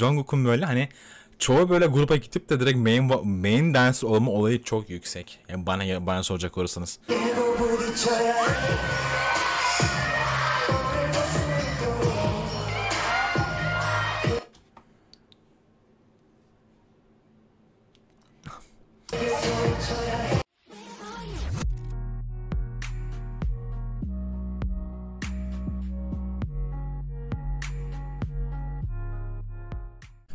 Jungkook'un böyle hani çoğu böyle gruba gidip de direkt main main dancer olma olayı çok yüksek. Yani bana bana soracak olursanız.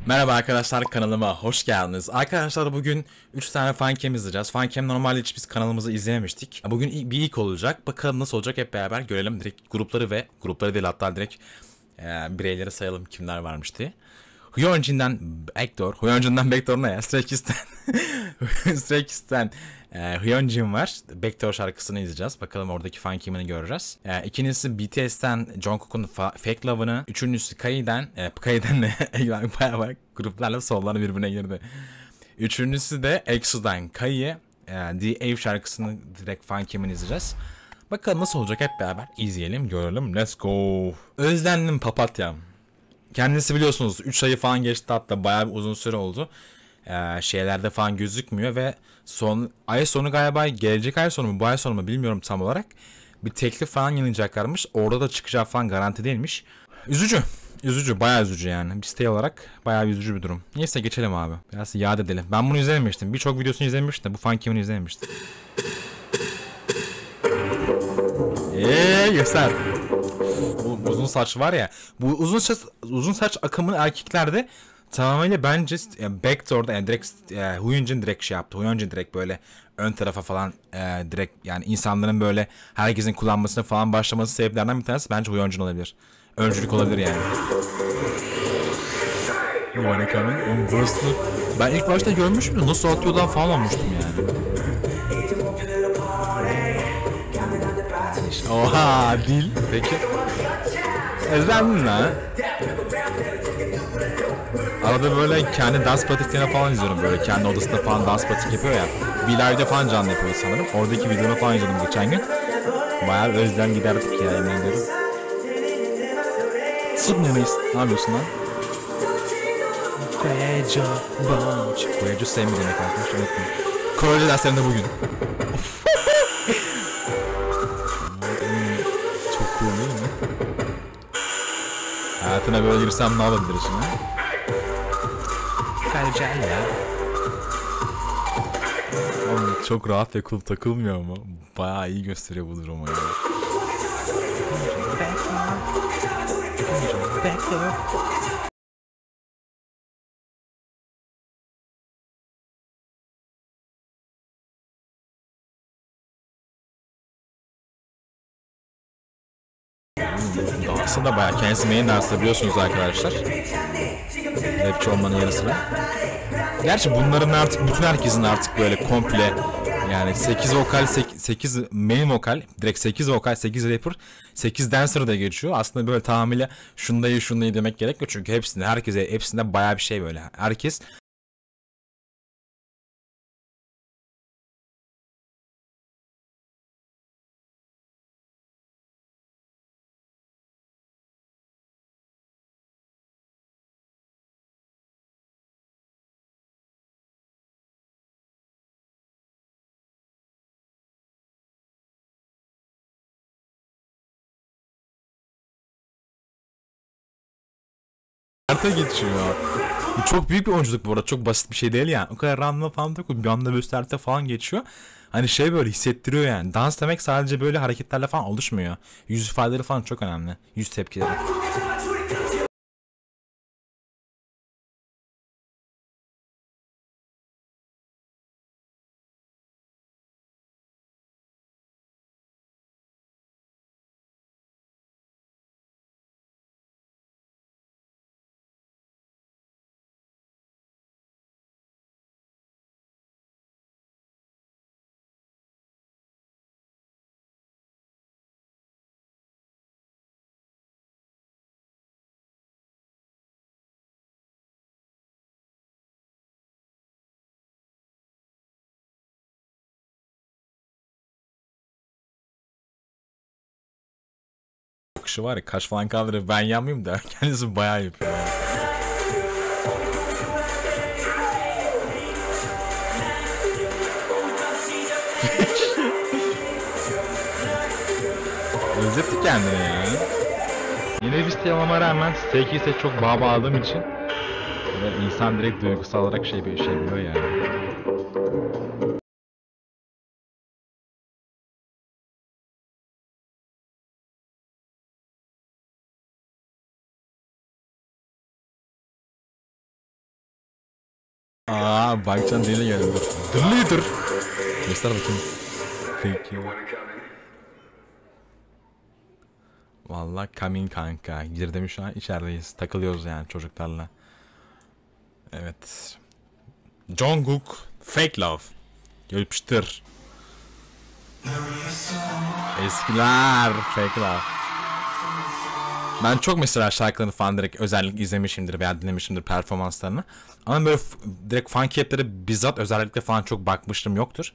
Merhaba arkadaşlar kanalıma hoş geldiniz. Arkadaşlar bugün 3 tane fancam izleyeceğiz. Fancam normalde hiç biz kanalımızı izlememiştik. Bugün bir ilk olacak. Bakalım nasıl olacak hep beraber görelim. Direkt grupları ve grupları değil hatta direkt e, bireyleri sayalım kimler varmış diye. Hyunjin'den Backdoor. Hyunjin'den Backdoor ne ya? Stray Kids'ten. Stray e, Hyunjin var. Backdoor şarkısını izleyeceğiz. Bakalım oradaki fan kimini göreceğiz. E, ikincisi BTS'ten Jungkook'un Fake Love'ını. Üçüncüsü Kai'den. E, Kai'den de bayağı bayağı gruplarla solları birbirine girdi. Üçüncüsü de EXO'dan Kai'ye e, The Ave şarkısını direkt fan kimini izleyeceğiz. Bakalım nasıl olacak hep beraber izleyelim görelim. Let's go. Özlendim papatyam. Kendisi biliyorsunuz 3 ayı falan geçti hatta bayağı bir uzun süre oldu. Ee, şeylerde falan gözükmüyor ve son ay sonu galiba gelecek ay sonu mu bu ay sonu mu bilmiyorum tam olarak. Bir teklif falan yayınlayacaklarmış. Orada da çıkacağı falan garanti değilmiş. Üzücü. Üzücü. Bayağı üzücü yani. Bir sitey olarak bayağı üzücü bir durum. Neyse geçelim abi. Biraz yad edelim. Ben bunu izlememiştim. Birçok videosunu izlemiştim. Bu fan kimini izlememiştim. Eee göster bu uzun saç var ya. Bu uzun saç uzun saç akımını erkeklerde tamamıyla bence yani backdoor'da yani direkt e, Huyunjin direkt şey yaptı. Huyunjin direkt böyle ön tarafa falan e, direkt yani insanların böyle herkesin kullanmasına falan başlaması sebeplerinden bir tanesi bence Huyunjin olabilir. Öncülük olabilir yani. Coming. Burası ben ilk başta görmüştüm nasıl atıyordan falan olmuştum yani. Oha dil. Peki. Ezlendin lan. Arada böyle kendi dans pratiklerine falan izliyorum böyle. Kendi odasında falan dans pratik yapıyor ya. Live'de falan canlı yapıyor sanırım. Oradaki videonu falan izledim geçen gün. Bayağı özlem giderdik ya yemin ederim. Sıkmayamayız. Ne yapıyorsun lan? Koyucu bunch. Koyucu sevmi demek arkadaşlar unutmayın. Korece derslerinde bugün. Hayatına böyle girsem ne olabilir şimdi? Güzel ya. Oğlum çok rahat ve cool takılmıyor mu? Bayağı iyi gösteriyor bu durumu ya. Dansı da bayağı kendisi main dansı biliyorsunuz arkadaşlar. Rapçi olmanın yanı sıra. Gerçi bunların artık bütün herkesin artık böyle komple yani 8 vokal 8 main vokal direkt 8 vokal 8 rapper 8 dancer da geçiyor. Aslında böyle tamamıyla şundayı şundayı demek gerekmiyor çünkü hepsinde herkese hepsinde bayağı bir şey böyle. Herkes Arta geçiyor. Bu çok büyük bir oyunculuk bu arada. Çok basit bir şey değil yani. O kadar random falan da. Bir anda gösterte falan geçiyor. Hani şey böyle hissettiriyor yani. Dans demek sadece böyle hareketlerle falan oluşmuyor. Yüz ifadeleri falan çok önemli. Yüz tepkileri. bakışı var ya kaş falan kaldırıp ben yanmayayım da kendisi bayağı yapıyor. Özletti kendini ya. Yine bir sitelamama rağmen siteyi ise çok bağ bağladığım için insan direkt duygusal olarak şey, bir şey biliyor yani. Aa Bakcan deli geldi. Dur dur. Göster bakayım. Peki. Vallahi coming kanka. Girdim şu an içerideyiz. Takılıyoruz yani çocuklarla. Evet. Jungkook Fake Love. Yapıştır. Eskiler Fake Love. Ben çok mesela şarkılarını falan direkt özellikle izlemişimdir veya dinlemişimdir performanslarını. Ama böyle direkt fan cap'lere bizzat özellikle falan çok bakmıştım yoktur.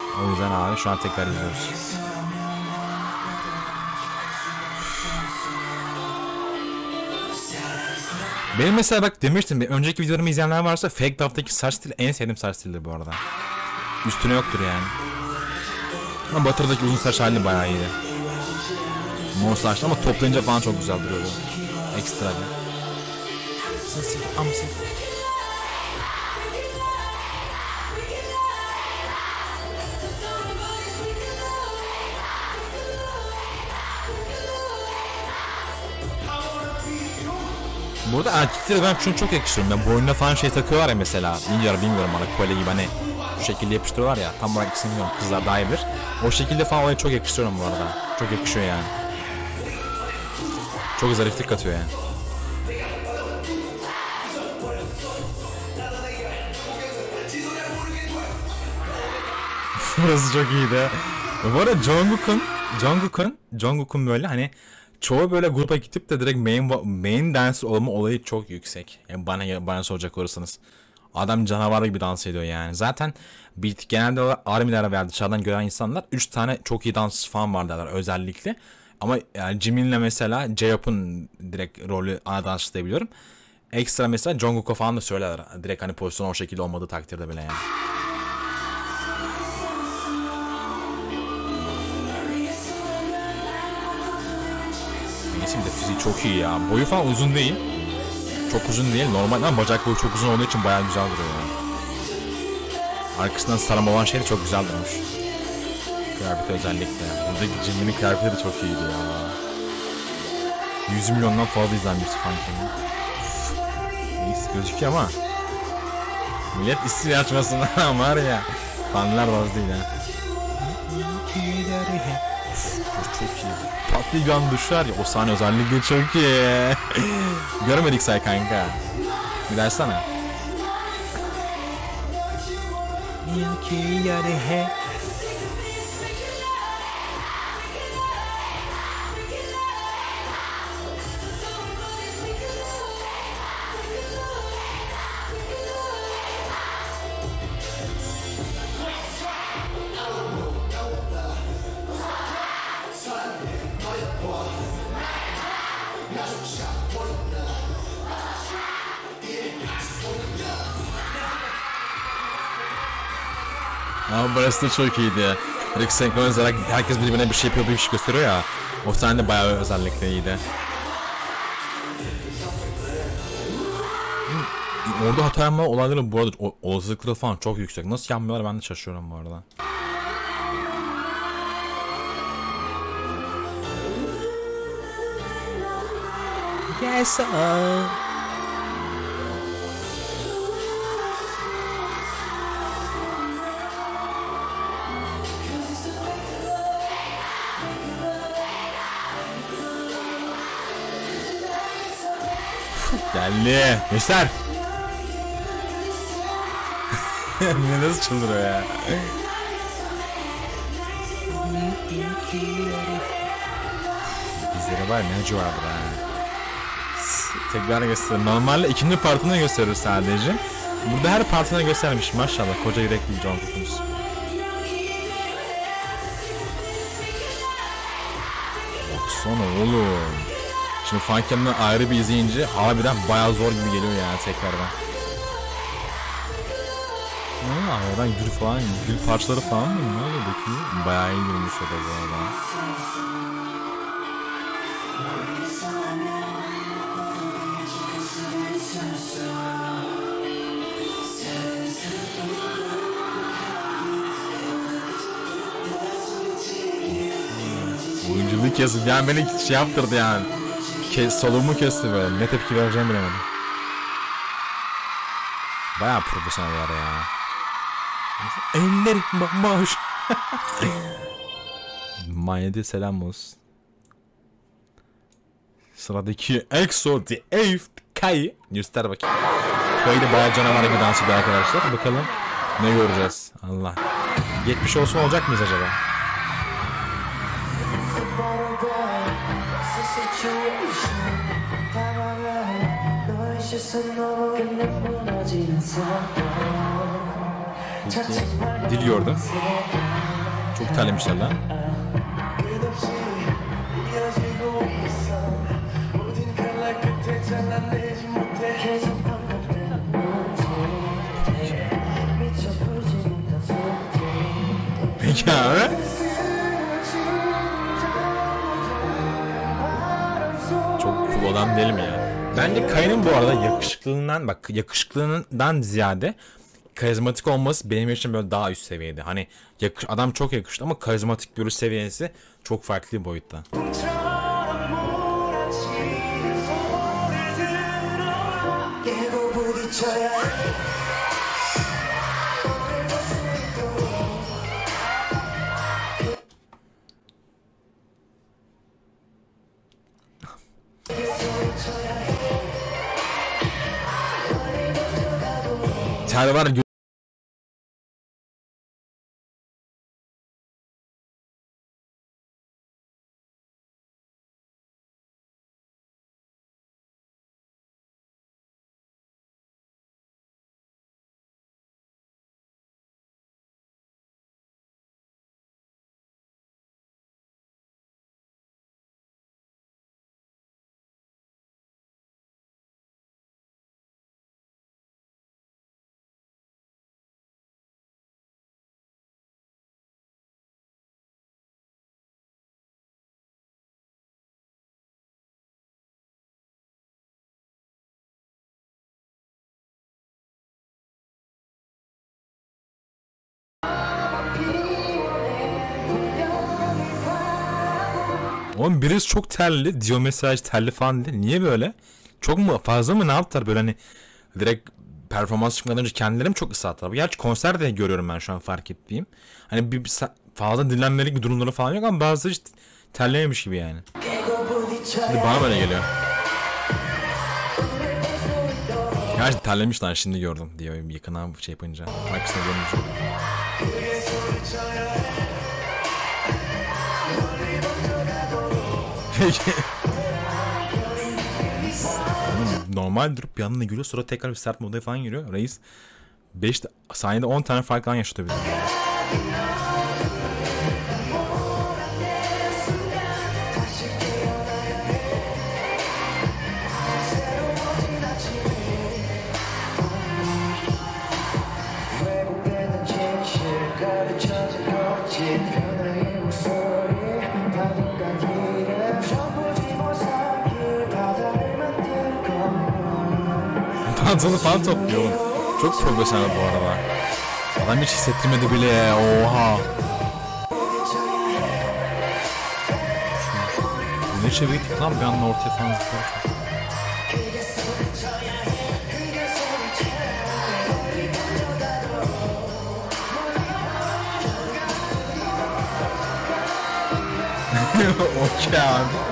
O yüzden abi şu an tekrar izliyoruz. Benim mesela bak demiştim bir önceki videolarımı izleyenler varsa Fake Love'daki saç stili en sevdiğim saç stilidir bu arada. Üstüne yoktur yani. Ama Butter'daki uzun saç hali bayağı iyi. Mor saçlı ama toplayınca falan çok güzel duruyor bu. Ekstra bir. Burada erkeklere ben şunu çok yakışıyorum. Ben boynuna falan şey takıyorlar ya mesela. Bilmiyorum bilmiyorum bana kolye gibi hani şu şekilde yapıştırıyorlar ya. Tam olarak ismini bilmiyorum. Kızlar daha iyi bilir. O şekilde falan olayı çok yakıştırıyorum bu arada. Çok yakışıyor yani. Çok zariflik katıyor yani. Burası çok iyiydi. Bu arada Jungkook'un Jungkook'un Jungkook'un böyle hani çoğu böyle grupa gidip de direkt main main dancer olma olayı çok yüksek. Yani bana bana soracak olursanız. Adam canavar gibi dans ediyor yani. Zaten beat genelde armilere veya dışarıdan gören insanlar 3 tane çok iyi dans falan var derler özellikle. Ama yani Jimin'le mesela J-Hope'un direkt rolü ana dansçı diyebiliyorum. Ekstra mesela Jungkook'a falan da söylerler. Direkt hani pozisyon o şekilde olmadığı takdirde bile yani. Neyse de fiziği çok iyi ya. Boyu falan uzun değil. Çok uzun değil. Normal ama bacak boyu çok uzun olduğu için bayağı güzel duruyor yani. Arkasından sarama olan şey de çok güzel durmuş. Kıyafeti özellikle. Buradaki Jimin'in kıyafeti de çok iyiydi ya. 100 milyondan fazla izlenmiş Funk'in. Neyse gözüküyor ama. Millet ismi açmasın var ya. Fanlar az değil ha. Çok iyi. Tatlı bir an düşer ya. O sahne özellikle çok iyi. Görmedik say kanka. Bir daha burası da çok iyiydi. Direkt senkroniz olarak herkes birbirine bir şey yapıyor, bir şey gösteriyor ya. O sahne bayağı özellikle iyiydi. Orada hata yapma olayları bu arada olasılıkları falan çok yüksek. Nasıl yapmıyorlar ben de şaşıyorum bu arada. Yes, Geldi. Göster. ne nasıl çıldırıyor ya. Bizlere var ne vardır ha. Tekrar göster. Normalde ikinci partını gösterir sadece. Burada her partını göstermiş maşallah. Koca yürekli John Cook'umuz. Baksana oğlum. Şimdi Funkem'den ayrı bir izleyince harbiden bayağı zor gibi geliyor yani tekrardan. Aa, oradan gül falan, gül parçaları falan mı? Ne oluyor bakayım? Bayağı iyi girmiş o da bu arada. Oyunculuğu kesin. Yani beni şey yaptırdı yani. Kes, soluğumu kesti böyle. Ne tepki vereceğim bilemedim. Bayağı profesyoneller ya. Ellerim bomboş. Manyede selam olsun. Sıradaki EXO The Eighth Kai. Göster bakayım. Kai de bayağı canavar gibi dans ediyor arkadaşlar. Bakalım ne göreceğiz. Allah. 70 olsun olacak mıyız acaba? Dil gördüm. Çok terlemişler lan. Peki abi. Adam değilim ya. Bence Kaya'nın bu arada yakışıklılığından bak yakışıklılığından ziyade karizmatik olması benim için böyle daha üst seviyede. Hani yakış, adam çok yakıştı ama karizmatik görüş seviyesi çok farklı bir boyutta. Harvard Oğlum birisi çok terli diyor mesaj terli falan dedi. Niye böyle? Çok mu fazla mı ne yaptılar böyle hani direkt performans çıkmadan önce kendileri mi çok ıslattılar? Gerçi konser de görüyorum ben şu an fark ettiğim. Hani bir, bir fazla dinlenmelik bir durumları falan yok ama bazıları işte terlememiş gibi yani. Şimdi bana böyle geliyor. Gerçi terlemişler şimdi gördüm diyor yakına şey yapınca. Arkasına görmüş. Peki. Normal durup bir yanına giriyor sonra tekrar bir sert modaya falan giriyor. Reis 5 saniyede 10 tane fark falan yaşatıyor Pantolonu falan topluyor oğlum. Çok profesyonel bu arada. Adam hiç hissettirmedi bile. Oha. Bu ne çevirdik lan bir anda ortaya falan zıplıyor. Okey abi.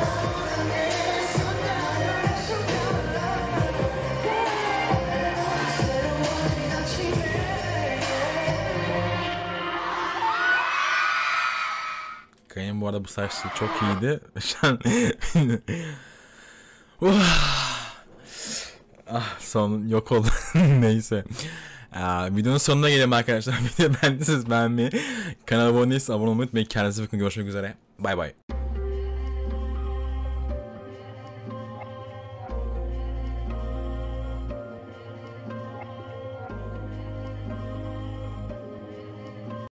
Kayın bu arada bu saçlı çok iyiydi. Şu an... Ah son yok oldu. Neyse. Aa, videonun sonuna gelelim arkadaşlar. Video beğendiyseniz beğenmeyi, kanala abone değilseniz abone olmayı unutmayın. Kendinize bakın. Görüşmek üzere. Bay bay.